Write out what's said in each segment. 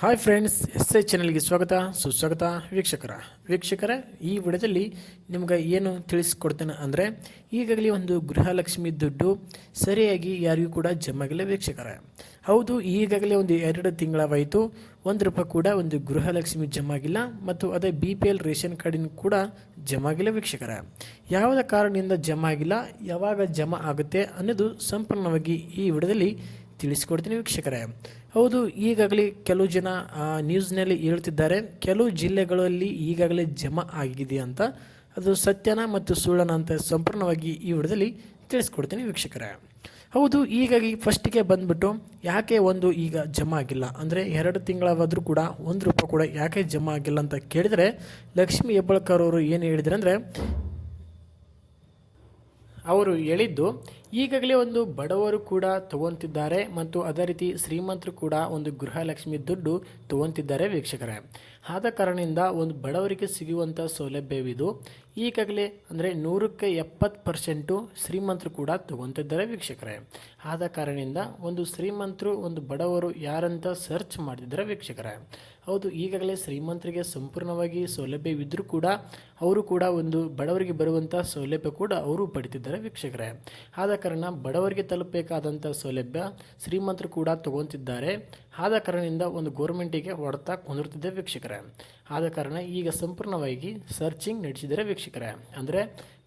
Hi friends S I ಚಾನಲ್ಗೆ ಸ್ವಾಗತ, ಸುಸ್ವಾಗತ ವೀಕ್ಷಕರ. ವೀಕ್ಷಕರ, ಈ ವಿಡಿಯೋದಲ್ಲಿ ನಿಮ್ಗೆ ಏನು ತಿಳಿಸ್ಕೊಡ್ತೇನೆ ಅಂದರೆ, ಈಗಾಗಲೇ ಒಂದು ಗೃಹಲಕ್ಷ್ಮಿ ದುಡ್ಡು ಸರಿಯಾಗಿ ಯಾರಿಗೂ ಕೂಡ ಜಮ್ಮಾಗಿಲ್ಲ ಆಗಿಲ್ಲ ವೀಕ್ಷಕರ. ಹೌದು, ಈಗಾಗಲೇ ಒಂದು ಎರಡು ತಿಂಗಳವಾಯಿತು, ಒಂದು ರೂಪಾಯಿ ಕೂಡ ಒಂದು ಗೃಹಲಕ್ಷ್ಮಿ ಜಮ್ಮಾಗಿಲ್ಲ ಮತ್ತು ಅದೇ ಬಿ ಪಿ ಎಲ್ ರೇಷನ್ ಕಾರ್ಡಿನ ಕೂಡ ಜಮ್ಮಾಗಿಲ್ಲ ಆಗಿಲ್ಲ ವೀಕ್ಷಕರ. ಯಾವುದೇ ಕಾರಣದಿಂದ ಜಮ್ಮಾಗಿಲ್ಲ ಯಾವಾಗ ಜಮಾ ಆಗುತ್ತೆ ಅನ್ನೋದು ಸಂಪೂರ್ಣವಾಗಿ ಈ ವಿಡಿಯೋದಲ್ಲಿ ತಿಳಿಸ್ಕೊಡ್ತೀನಿ ವೀಕ್ಷಕರೇ. ಹೌದು, ಈಗಾಗಲೇ ಕೆಲವು ಜನ ನ್ಯೂಸ್ನಲ್ಲಿ ಹೇಳ್ತಿದ್ದಾರೆ, ಕೆಲವು ಜಿಲ್ಲೆಗಳಲ್ಲಿ ಈಗಾಗಲೇ ಜಮಾ ಆಗಿದೆ ಅಂತ. ಅದು ಸತ್ಯನ ಮತ್ತು ಸುಳ್ಳನ ಅಂತ ಸಂಪೂರ್ಣವಾಗಿ ಈ ವಿಡಿಯೋದಲ್ಲಿ ತಿಳಿಸ್ಕೊಡ್ತೀನಿ ವೀಕ್ಷಕರೇ. ಹೌದು ಈಗಾಗಿ ಫಸ್ಟಿಗೆ ಬಂದ್ಬಿಟ್ಟು ಯಾಕೆ ಒಂದು ಈಗ ಜಮಾ ಆಗಿಲ್ಲ? ಅಂದರೆ ಎರಡು ತಿಂಗಳಾದರೂ ಕೂಡ, ಒಂದು ರೂಪಾಯಿ ಕೂಡ ಯಾಕೆ ಜಮಾ ಆಗಿಲ್ಲ ಅಂತ ಕೇಳಿದರೆ, ಲಕ್ಷ್ಮೀ ಹೆಬ್ಬಳ್ಕರ್ ಅವರು ಏನು ಹೇಳಿದ್ರು ಅಂದರೆ ಅವರು ಹೇಳಿದ್ದು ಈಗಾಗಲೇ ಒಂದು ಬಡವರು ಕೂಡ ತಗೊಂತಿದ್ದಾರೆ ಮತ್ತು ಅದೇ ರೀತಿ ಶ್ರೀಮಂತರು ಕೂಡ ಒಂದು ಗೃಹಲಕ್ಷ್ಮಿ ದುಡ್ಡು ತಗೊಂತಿದ್ದಾರೆ ವೀಕ್ಷಕರೇ. ಆದ ಕಾರಣದಿಂದ ಒಂದು ಬಡವರಿಗೆ ಸಿಗುವಂಥ ಸೌಲಭ್ಯವಿದು. ಈಗಾಗಲೇ ಅಂದರೆ ನೂರಕ್ಕೆ ಎಪ್ಪತ್ತು ಪರ್ಸೆಂಟು ಶ್ರೀಮಂತರು ಕೂಡ ತಗೊಂತಿದ್ದಾರೆ ವೀಕ್ಷಕರೇ. ಆದ ಕಾರಣದಿಂದ ಒಂದು ಶ್ರೀಮಂತರು, ಒಂದು ಬಡವರು ಯಾರಂತ ಸರ್ಚ್ ಮಾಡ್ತಿದ್ದಾರೆ ವೀಕ್ಷಕರೇ. ಹೌದು, ಈಗಾಗಲೇ ಶ್ರೀಮಂತರಿಗೆ ಸಂಪೂರ್ಣವಾಗಿ ಸೌಲಭ್ಯವಿದ್ದರೂ ಕೂಡ ಅವರು ಕೂಡ ಒಂದು ಬಡವರಿಗೆ ಬರುವಂಥ ಸೌಲಭ್ಯ ಕೂಡ ಅವರು ಪಡಿತಿದ್ದಾರೆ ವೀಕ್ಷಕರೇ. ಆದ ಕಾರಣ ಬಡವರಿಗೆ ತಲುಪಬೇಕಾದಂಥ ಸೌಲಭ್ಯ ಶ್ರೀಮಂತರು ಕೂಡ ತಗೊತಿದ್ದಾರೆ. ಆದ ಕಾರಣದಿಂದ ಒಂದು ಗೋರ್ಮೆಂಟಿಗೆ ಹೊಡೆತ ಕುಂದಿರ್ತಿದೆ ವೀಕ್ಷಕರೇ. ಆದ ಕಾರಣ ಈಗ ಸಂಪೂರ್ಣವಾಗಿ ಸರ್ಚಿಂಗ್ ನಡೆಸಿದರೆ ವೀಕ್ಷಕರೇ. ಅಂದರೆ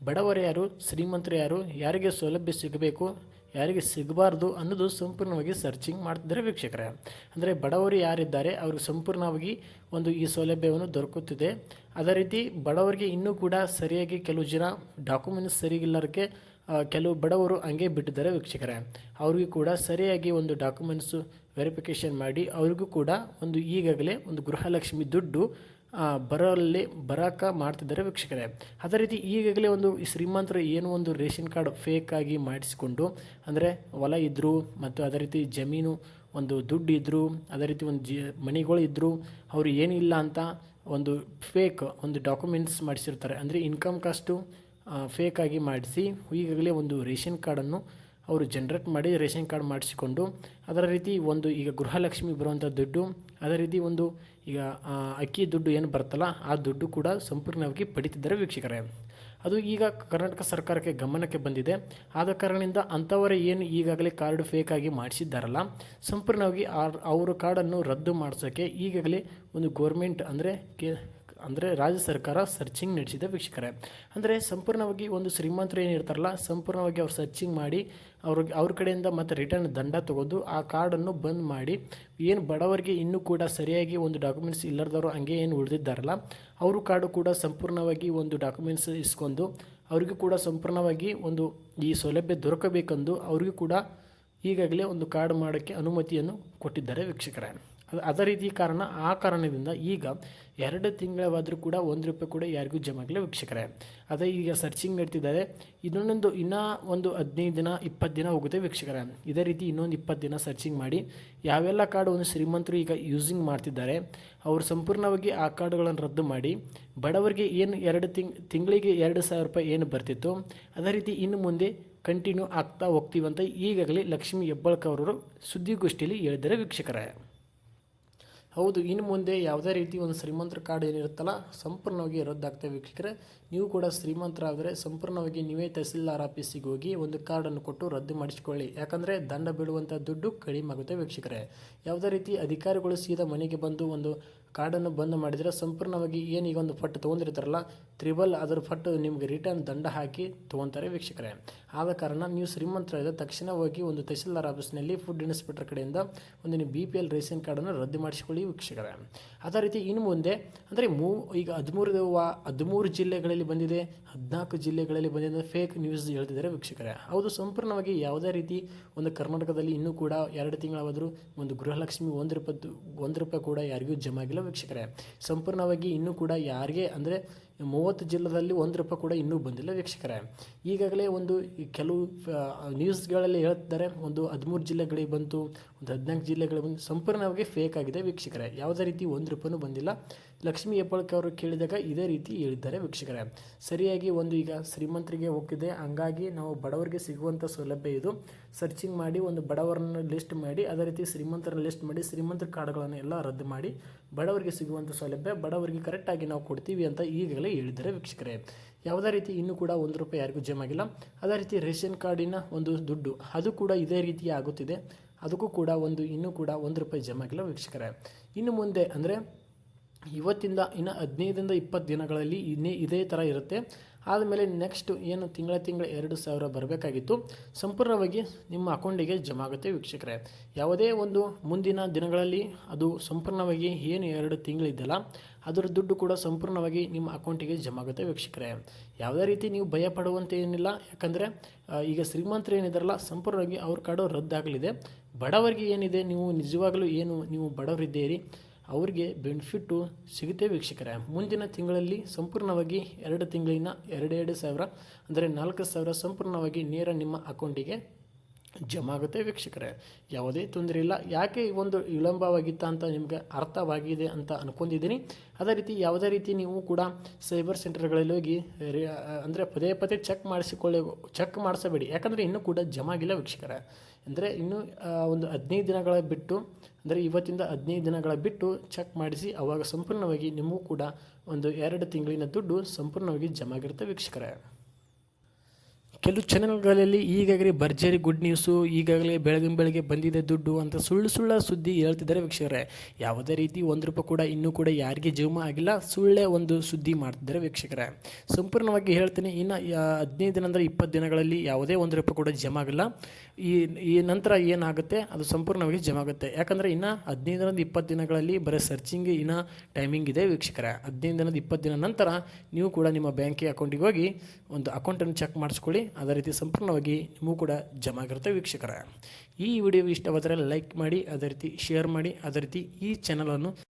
ಬಡವರು ಯಾರು ಶ್ರೀಮಂತರು ಯಾರು ಯಾರಿಗೆ ಸೌಲಭ್ಯ ಸಿಗಬೇಕು ಯಾರಿಗೆ ಸಿಗಬಾರ್ದು ಅನ್ನೋದು ಸಂಪೂರ್ಣವಾಗಿ ಸರ್ಚಿಂಗ್ ಮಾಡ್ತಿದ್ದಾರೆ ವೀಕ್ಷಕರೇ. ಅಂದರೆ ಬಡವರು ಯಾರಿದ್ದಾರೆ ಅವ್ರಿಗೆ ಸಂಪೂರ್ಣವಾಗಿ ಒಂದು ಈ ಸೌಲಭ್ಯವನ್ನು ದೊರಕುತ್ತಿದೆ. ಅದೇ ರೀತಿ ಬಡವರಿಗೆ ಇನ್ನೂ ಕೂಡ ಸರಿಯಾಗಿ ಕೆಲವು ಜನ ಡಾಕ್ಯುಮೆಂಟ್ಸ್ ಸರಿಗಿಲ್ಲರಕ್ಕೆ ಆ, ಕೆಲವು ಬಡವರು ಹಂಗೆ ಬಿಟ್ಟಿದ್ದಾರೆ ವೀಕ್ಷಕರೇ. ಅವ್ರಿಗೂ ಕೂಡ ಸರಿಯಾಗಿ ಒಂದು ಡಾಕ್ಯುಮೆಂಟ್ಸು ವೆರಿಫಿಕೇಷನ್ ಮಾಡಿ ಅವ್ರಿಗೂ ಕೂಡ ಒಂದು ಈಗಾಗಲೇ ಒಂದು ಗೃಹಲಕ್ಷ್ಮಿ ದುಡ್ಡು ಬರಲ್ಲಿ ಬರೋಕೆ ಮಾಡ್ತಿದ್ದಾರೆ ವೀಕ್ಷಕರೇ. ಅದೇ ರೀತಿ ಈಗಾಗಲೇ ಒಂದು ಶ್ರೀಮಂತರು ಏನು ಒಂದು ರೇಷನ್ ಕಾರ್ಡ್ ಫೇಕ್ ಆಗಿ ಮಾಡಿಸಿಕೊಂಡು, ಅಂದರೆ ಹೊಲ ಇದ್ದರು ಮತ್ತು ಅದೇ ರೀತಿ ಜಮೀನು, ಒಂದು ದುಡ್ಡು ಇದ್ದರು ಅದೇ ರೀತಿ ಒಂದು ಜಿ, ಮನೆಗಳು ಇದ್ದರು ಅವರು ಏನಿಲ್ಲ ಅಂತ ಒಂದು ಫೇಕ್ ಒಂದು ಡಾಕ್ಯುಮೆಂಟ್ಸ್ ಮಾಡಿಸಿರ್ತಾರೆ. ಅಂದರೆ ಇನ್ಕಮ್ ಕಾಸ್ಟು ಫೇಕ್ ಆಗಿ ಮಾಡಿಸಿ, ಈಗಾಗಲೇ ಒಂದು ರೇಷನ್ ಕಾರ್ಡನ್ನು ಅವರು ಜನ್ರೇಟ್ ಮಾಡಿ ರೇಷನ್ ಕಾರ್ಡ್ ಮಾಡಿಸಿಕೊಂಡು, ಅದರ ರೀತಿ ಒಂದು ಈಗ ಗೃಹಲಕ್ಷ್ಮಿ ಬರುವಂಥ ದುಡ್ಡು, ಅದೇ ರೀತಿ ಒಂದು ಈಗ ಅಕ್ಕಿ ದುಡ್ಡು ಏನು ಬರ್ತಲ್ಲ ಆ ದುಡ್ಡು ಕೂಡ ಸಂಪೂರ್ಣವಾಗಿ ಪಡಿತಿದ್ದಾರೆ ವೀಕ್ಷಕರೇ. ಅದು ಈಗ ಕರ್ನಾಟಕ ಸರ್ಕಾರಕ್ಕೆ ಗಮನಕ್ಕೆ ಬಂದಿದೆ. ಆದ ಕಾರಣದಿಂದ ಅಂಥವರೇ ಏನು ಈಗಾಗಲೇ ಕಾರ್ಡ್ ಫೇಕಾಗಿ ಮಾಡಿಸಿದ್ದಾರಲ್ಲ, ಸಂಪೂರ್ಣವಾಗಿ ಅವರ ಕಾರ್ಡನ್ನು ರದ್ದು ಮಾಡಿಸೋಕ್ಕೆ ಈಗಾಗಲೇ ಒಂದು ಗೋರ್ಮೆಂಟ್ ಅಂದರೆ ಕೆ ಅಂದರೆ ರಾಜ್ಯ ಸರ್ಕಾರ ಸರ್ಚಿಂಗ್ ನಡೆಸಿದ ವೀಕ್ಷಕರೇ. ಅಂದರೆ ಸಂಪೂರ್ಣವಾಗಿ ಒಂದು ಶ್ರೀಮಂತರು ಏನಿರ್ತಾರಲ್ಲ ಸಂಪೂರ್ಣವಾಗಿ ಅವ್ರು ಸರ್ಚಿಂಗ್ ಮಾಡಿ ಅವ್ರಿಗೆ ಅವ್ರ ಕಡೆಯಿಂದ ಮತ್ತೆ ರಿಟರ್ನ್ ದಂಡ ತಗೊಂಡು ಆ ಕಾರ್ಡನ್ನು ಬಂದ್ ಮಾಡಿ, ಏನು ಬಡವರಿಗೆ ಇನ್ನೂ ಕೂಡ ಸರಿಯಾಗಿ ಒಂದು ಡಾಕ್ಯುಮೆಂಟ್ಸ್ ಇಲ್ಲದವರು ಹಂಗೆ ಏನು ಉಳಿದಿದ್ದಾರಲ್ಲ, ಅವರು ಕಾರ್ಡು ಕೂಡ ಸಂಪೂರ್ಣವಾಗಿ ಒಂದು ಡಾಕ್ಯುಮೆಂಟ್ಸ್ ಇಸ್ಕೊಂಡು, ಅವರಿಗೂ ಕೂಡ ಸಂಪೂರ್ಣವಾಗಿ ಒಂದು ಈ ಸೌಲಭ್ಯ ದೊರಕಬೇಕೆಂದು ಅವ್ರಿಗೂ ಕೂಡ ಈಗಾಗಲೇ ಒಂದು ಕಾರ್ಡ್ ಮಾಡೋಕ್ಕೆ ಅನುಮತಿಯನ್ನು ಕೊಟ್ಟಿದ್ದಾರೆ ವೀಕ್ಷಕರೇ. ಅದು ರೀತಿ ಕಾರಣ, ಆ ಕಾರಣದಿಂದ ಈಗ ಎರಡು ತಿಂಗಳವಾದರೂ ಕೂಡ ಒಂದು ರೂಪಾಯಿ ಕೂಡ ಯಾರಿಗೂ ಜಮಾ ಆಗಿಲ್ಲ ವೀಕ್ಷಕರೇ. ಅದೇ ಈಗ ಸರ್ಚಿಂಗ್ ನಡೀತಿದ್ದಾರೆ ಇನ್ನೊಂದು ಇನ್ನೂ ಒಂದು ಹದಿನೈದು ದಿನ, ಇಪ್ಪತ್ತು ದಿನ ಹೋಗುತ್ತೆ ವೀಕ್ಷಕರೇ. ಇದೇ ರೀತಿ ಇನ್ನೊಂದು ಇಪ್ಪತ್ತು ದಿನ ಸರ್ಚಿಂಗ್ ಮಾಡಿ, ಯಾವೆಲ್ಲ ಕಾರ್ಡ್ ಒಂದು ಶ್ರೀಮಂತರು ಈಗ ಯೂಸಿಂಗ್ ಮಾಡ್ತಿದ್ದಾರೆ, ಅವರು ಸಂಪೂರ್ಣವಾಗಿ ಆ ಕಾರ್ಡುಗಳನ್ನು ರದ್ದು ಮಾಡಿ, ಬಡವರಿಗೆ ಏನು ಎರಡು ತಿಂಗ್ ತಿಂಗಳಿಗೆ ಎರಡು ಸಾವಿರ ರೂಪಾಯಿ ಏನು ಬರ್ತಿತ್ತು, ಅದೇ ರೀತಿ ಇನ್ನು ಮುಂದೆ ಕಂಟಿನ್ಯೂ ಆಗ್ತಾ ಹೋಗ್ತೀವಂತ ಈಗಾಗಲೇ ಲಕ್ಷ್ಮೀ ಹೆಬ್ಬಾಳ್ಕರ್ ಅವರು ಸುದ್ದಿಗೋಷ್ಠಿಯಲ್ಲಿ ಹೇಳಿದರೆ ವೀಕ್ಷಕರೇ. ಹೌದು, ಇನ್ನು ಮುಂದೆ ಯಾವುದೇ ರೀತಿ ಒಂದು ಶ್ರೀಮಂತರ ಕಾರ್ಡ್ ಏನಿರುತ್ತಲ್ಲ, ಸಂಪೂರ್ಣವಾಗಿ ರದ್ದಾಗ್ತವೆ ವೀಕ್ಷಕರೇ. ನೀವು ಕೂಡ ಶ್ರೀಮಂತರಾದರೆ ಸಂಪೂರ್ಣವಾಗಿ ನೀವೇ ತಹಸೀಲ್ದಾರ್ ಆಫೀಸಿಗೆ ಹೋಗಿ ಒಂದು ಕಾರ್ಡನ್ನು ಕೊಟ್ಟು ರದ್ದು ಮಾಡಿಸ್ಕೊಳ್ಳಿ. ಯಾಕಂದರೆ ದಂಡ ಬೀಳುವಂಥ ದುಡ್ಡು ಕಡಿಮೆ ಆಗುತ್ತೆ ವೀಕ್ಷಕರೇ. ಯಾವುದೇ ರೀತಿ ಅಧಿಕಾರಿಗಳು ಸೀದಾ ಮನೆಗೆ ಬಂದು ಒಂದು ಕಾರ್ಡನ್ನು ಬಂದ್ ಮಾಡಿದರೆ ಸಂಪೂರ್ಣವಾಗಿ ಏನು ಈಗ ಒಂದು ಫಟ್ ತೊಗೊಂಡಿರ್ತಾರಲ್ಲ, ತ್ರಿಬಲ್ ಅದರ ಪಟ್ಟು ನಿಮಗೆ ರಿಟರ್ನ್ ದಂಡ ಹಾಕಿ ತೊಗೊತಾರೆ ವೀಕ್ಷಕರೇ. ಆದ ಕಾರಣ ನೀವು ಶ್ರೀಮಂತರಾದ ತಕ್ಷಣ ಹೋಗಿ ಒಂದು ತಹಸೀಲ್ದಾರ್ ಆಫೀಸ್ನಲ್ಲಿ ಫುಡ್ ಇನ್ಸ್ಪೆಕ್ಟರ್ ಕಡೆಯಿಂದ ಒಂದು ನೀವು ಬಿ ಪಿ ಎಲ್ ರೇಷನ್ ಕಾರ್ಡನ್ನು ರದ್ದು ಮಾಡಿಸಿಕೊಳ್ಳಿ ವೀಕ್ಷಕರೇ. ಅದೇ ರೀತಿ ಇನ್ನು ಮುಂದೆ ಅಂದರೆ ಮೂ ಈಗ ಹದಿಮೂರು ಹದಿಮೂರು ಜಿಲ್ಲೆಗಳಲ್ಲಿ ಬಂದಿದೆ, ಹದಿನಾಲ್ಕು ಜಿಲ್ಲೆಗಳಲ್ಲಿ ಬಂದಿದೆ ಫೇಕ್ ನ್ಯೂಸ್ ಹೇಳ್ತಿದ್ದಾರೆ ವೀಕ್ಷಕರೇ. ಹೌದು, ಸಂಪೂರ್ಣವಾಗಿ ಯಾವುದೇ ರೀತಿ ಒಂದು ಕರ್ನಾಟಕದಲ್ಲಿ ಇನ್ನೂ ಕೂಡ ಎರಡು ತಿಂಗಳಾದರೂ ಒಂದು ಗೃಹಲಕ್ಷ್ಮಿ ಒಂದು ರೂಪಾಯಿ ಒಂದು ರೂಪಾಯಿ ಕೂಡ ಯಾರಿಗೂ ಜಮಾ ಆಗಿಲ್ಲ ವೀಕ್ಷಕರೇ. ಸಂಪೂರ್ಣವಾಗಿ ಇನ್ನೂ ಕೂಡ ಯಾರಿಗೆ ಅಂದರೆ ಮೂವತ್ತು ಜಿಲ್ಲೆದಲ್ಲಿ ಒಂದು ರೂಪಾಯಿ ಕೂಡ ಇನ್ನೂ ಬಂದಿಲ್ಲ ವೀಕ್ಷಕರೇ. ಈಗಾಗಲೇ ಒಂದು ಕೆಲವು ನ್ಯೂಸ್ಗಳಲ್ಲಿ ಹೇಳ್ತಿದ್ದಾರೆ, ಒಂದು ಹದಿಮೂರು ಜಿಲ್ಲೆಗಳಿಗೆ ಬಂತು, ಒಂದು ಹದಿನಾಲ್ಕು ಜಿಲ್ಲೆಗಳಿಗೆ ಬಂದು ಸಂಪೂರ್ಣವಾಗಿ ಫೇಕ್ ಆಗಿದೆ ವೀಕ್ಷಕರೇ. ಯಾವುದೇ ರೀತಿ ಒಂದು ರೂಪಾಯಿನೂ ಬಂದಿಲ್ಲ. ಲಕ್ಷ್ಮೀ ಹೆಬ್ಬಾಳ್ಕರ್ ಅವರು ಕೇಳಿದಾಗ ಇದೇ ರೀತಿ ಹೇಳಿದ್ದಾರೆ ವೀಕ್ಷಕರೇ. ಸರಿಯಾಗಿ ಒಂದು ಈಗ ಶ್ರೀಮಂತರಿಗೆ ಹೋಗ್ತಿದೆ. ಹಂಗಾಗಿ ನಾವು ಬಡವರಿಗೆ ಸಿಗುವಂಥ ಸೌಲಭ್ಯ ಇದು. ಸರ್ಚಿಂಗ್ ಮಾಡಿ ಒಂದು ಬಡವರನ್ನ ಲಿಸ್ಟ್ ಮಾಡಿ, ಅದೇ ರೀತಿ ಶ್ರೀಮಂತರ ಲಿಸ್ಟ್ ಮಾಡಿ, ಶ್ರೀಮಂತರ ಕಾರ್ಡ್ಗಳನ್ನು ಎಲ್ಲ ರದ್ದು ಮಾಡಿ ಬಡವರಿಗೆ ಸಿಗುವಂಥ ಸೌಲಭ್ಯ ಬಡವರಿಗೆ ಕರೆಕ್ಟಾಗಿ ನಾವು ಕೊಡ್ತೀವಿ ಅಂತ ಈಗಾಗಲೇ ಹೇಳಿದ್ದಾರೆ ವೀಕ್ಷಕರೇ. ಯಾವುದೇ ರೀತಿ ಇನ್ನೂ ಕೂಡ ಒಂದು ರೂಪಾಯಿ ಯಾರಿಗೂ ಜಮಾ ಆಗಿಲ್ಲ. ಅದೇ ರೀತಿ ರೇಷನ್ ಕಾರ್ಡಿನ ಒಂದು ದುಡ್ಡು ಅದು ಕೂಡ ಇದೇ ರೀತಿ ಆಗುತ್ತಿದೆ. ಅದಕ್ಕೂ ಕೂಡ ಒಂದು ಇನ್ನೂ ಕೂಡ ಒಂದು ರೂಪಾಯಿ ಜಮಾ ಆಗಿಲ್ಲ ವೀಕ್ಷಕರೇ. ಇನ್ನು ಮುಂದೆ ಅಂದರೆ ಇವತ್ತಿಂದ ಇನ್ನು ಹದಿನೈದರಿಂದ ಇಪ್ಪತ್ತು ದಿನಗಳಲ್ಲಿ ಇನ್ನೇ ಇದೇ ಥರ ಇರುತ್ತೆ. ಆದಮೇಲೆ ನೆಕ್ಸ್ಟ್ ಏನು ತಿಂಗಳ ತಿಂಗಳ ಎರಡು ಸಾವಿರ ಬರಬೇಕಾಗಿತ್ತು. ಸಂಪೂರ್ಣವಾಗಿ ನಿಮ್ಮ ಅಕೌಂಟಿಗೆ ಜಮಾ ಆಗುತ್ತೆ ವೀಕ್ಷಕರೇ. ಯಾವುದೇ ಒಂದು ಮುಂದಿನ ದಿನಗಳಲ್ಲಿ ಅದು ಸಂಪೂರ್ಣವಾಗಿ ಏನು ಎರಡು ತಿಂಗಳಿದ್ದಲ್ಲ ಅದರ ದುಡ್ಡು ಕೂಡ ಸಂಪೂರ್ಣವಾಗಿ ನಿಮ್ಮ ಅಕೌಂಟಿಗೆ ಜಮಾ ಆಗುತ್ತೆ ವೀಕ್ಷಕರೇ. ಯಾವುದೇ ರೀತಿ ನೀವು ಭಯ ಪಡುವಂತೆ ಏನಿಲ್ಲ. ಯಾಕಂದರೆ ಈಗ ಶ್ರೀಮಂತರು ಏನಿದಾರಲ್ಲ, ಸಂಪೂರ್ಣವಾಗಿ ಅವ್ರ ಕಾರ್ಡು ರದ್ದಾಗಲಿದೆ. ಬಡವರಿಗೆ ಏನಿದೆ, ನೀವು ನಿಜವಾಗಲೂ ಏನು, ನೀವು ಬಡವರಿದ್ದೀರಿ. ಅವ್ರಿಗೆ ಬೆನಿಫಿಟ್ಟು ಸಿಗುತ್ತೆ ವೀಕ್ಷಕರೇ. ಮುಂದಿನ ತಿಂಗಳಲ್ಲಿ ಸಂಪೂರ್ಣವಾಗಿ ಎರಡು ತಿಂಗಳಿನ ಎರಡೆರಡು ಸಾವಿರ, ಅಂದರೆ ನಾಲ್ಕು ಸಾವಿರ ಸಂಪೂರ್ಣವಾಗಿ ನೇರ ನಿಮ್ಮ ಅಕೌಂಟಿಗೆ ಜಮಾ ಆಗುತ್ತೆ ವೀಕ್ಷಕರೇ. ಯಾವುದೇ ತೊಂದರೆ ಇಲ್ಲ. ಯಾಕೆ ಈ ಒಂದು ವಿಳಂಬವಾಗಿತ್ತ ಅಂತ ನಿಮಗೆ ಅರ್ಥವಾಗಿದೆ ಅಂತ ಅಂದ್ಕೊಂಡಿದ್ದೀನಿ ಅದೇ ರೀತಿ ಯಾವುದೇ ರೀತಿ ನೀವು ಕೂಡ ಸೈಬರ್ ಸೆಂಟರ್ಗಳಲ್ಲಿ ಹೋಗಿ ಅಂದರೆ ಪದೇ ಪದೇ ಚೆಕ್ ಮಾಡಿಸಿಕೊಳ್ಳಿ, ಚೆಕ್ ಮಾಡಿಸಬೇಡಿ. ಯಾಕಂದರೆ ಇನ್ನೂ ಕೂಡ ಜಮಾ ಆಗಿಲ್ಲ ವೀಕ್ಷಕರೇ. ಅಂದರೆ ಇನ್ನೂ ಒಂದು ಹದಿನೈದು ದಿನಗಳ ಬಿಟ್ಟು ಅಂದರೆ ಇವತ್ತಿಂದ ಹದಿನೈದು ದಿನಗಳ ಬಿಟ್ಟು ಚೆಕ್ ಮಾಡಿಸಿ, ಅವಾಗ ಸಂಪೂರ್ಣವಾಗಿ ನಿಮಗೂ ಕೂಡ ಒಂದು ಎರಡು ತಿಂಗಳಿನ ದುಡ್ಡು ಸಂಪೂರ್ಣವಾಗಿ ಜಮಾಗಿರುತ್ತೆ ವೀಕ್ಷಕರೇ. ಕೆಲವು ಚಾನೆಲ್ಗಳಲ್ಲಿ ಈಗಾಗಲೇ ಭರ್ಜರಿ ಗುಡ್ ನ್ಯೂಸು, ಈಗಾಗಲೇ ಬೆಳಗಿನ ಬೆಳಗ್ಗೆ ಬಂದಿದೆ ದುಡ್ಡು ಅಂತ ಸುಳ್ಳು ಸುಳ್ಳ ಸುದ್ದಿ ಹೇಳ್ತಿದ್ದಾರೆ ವೀಕ್ಷಕರೇ. ಯಾವುದೇ ರೀತಿ ಒಂದು ರೂಪಾಯಿ ಕೂಡ ಇನ್ನೂ ಕೂಡ ಯಾರಿಗೆ ಜಮಾ ಆಗಿಲ್ಲ, ಸುಳ್ಳೇ ಒಂದು ಸುದ್ದಿ ಮಾಡ್ತಿದ್ದಾರೆ ವೀಕ್ಷಕರೇ. ಸಂಪೂರ್ಣವಾಗಿ ಹೇಳ್ತೀನಿ, ಇನ್ನು ಹದಿನೈದು ದಿನ ಅಂದರೆ ಇಪ್ಪತ್ತು ದಿನಗಳಲ್ಲಿ ಯಾವುದೇ ಒಂದು ರೂಪಾಯಿ ಕೂಡ ಜಮ ಆಗಿಲ್ಲ. ಈ ಈ ನಂತರ ಏನಾಗುತ್ತೆ, ಅದು ಸಂಪೂರ್ಣವಾಗಿ ಜಮ ಆಗುತ್ತೆ. ಯಾಕಂದರೆ ಇನ್ನು ಹದಿನೈದರಿಂದ ಇಪ್ಪತ್ತು ದಿನಗಳಲ್ಲಿ ಬರೀ ಸರ್ಚಿಂಗ್ ಇನ್ನು ಟೈಮಿಂಗ್ ಇದೆ ವೀಕ್ಷಕರೇ. ಹದಿನೈದು ದಿನದ ಇಪ್ಪತ್ತು ದಿನ ನಂತರ ನೀವು ಕೂಡ ನಿಮ್ಮ ಬ್ಯಾಂಕಿಗೆ ಅಕೌಂಟಿಗೆ ಹೋಗಿ ಒಂದು ಅಕೌಂಟನ್ನು ಚೆಕ್ ಮಾಡಿಸ್ಕೊಳ್ಳಿ. ಅದೇ ರೀತಿ ಸಂಪೂರ್ಣವಾಗಿ ನಿಮಗೂ ಕೂಡ ಜಮಾ ವೀಕ್ಷಕರ ವೀಕ್ಷಕರೇ. ಈ ವಿಡಿಯೋ ಇಷ್ಟವಾದರೆ ಲೈಕ್ ಮಾಡಿ, ಅದೇ ರೀತಿ ಶೇರ್ ಮಾಡಿ, ಅದೇ ರೀತಿ ಈ ಚಾನಲನ್ನು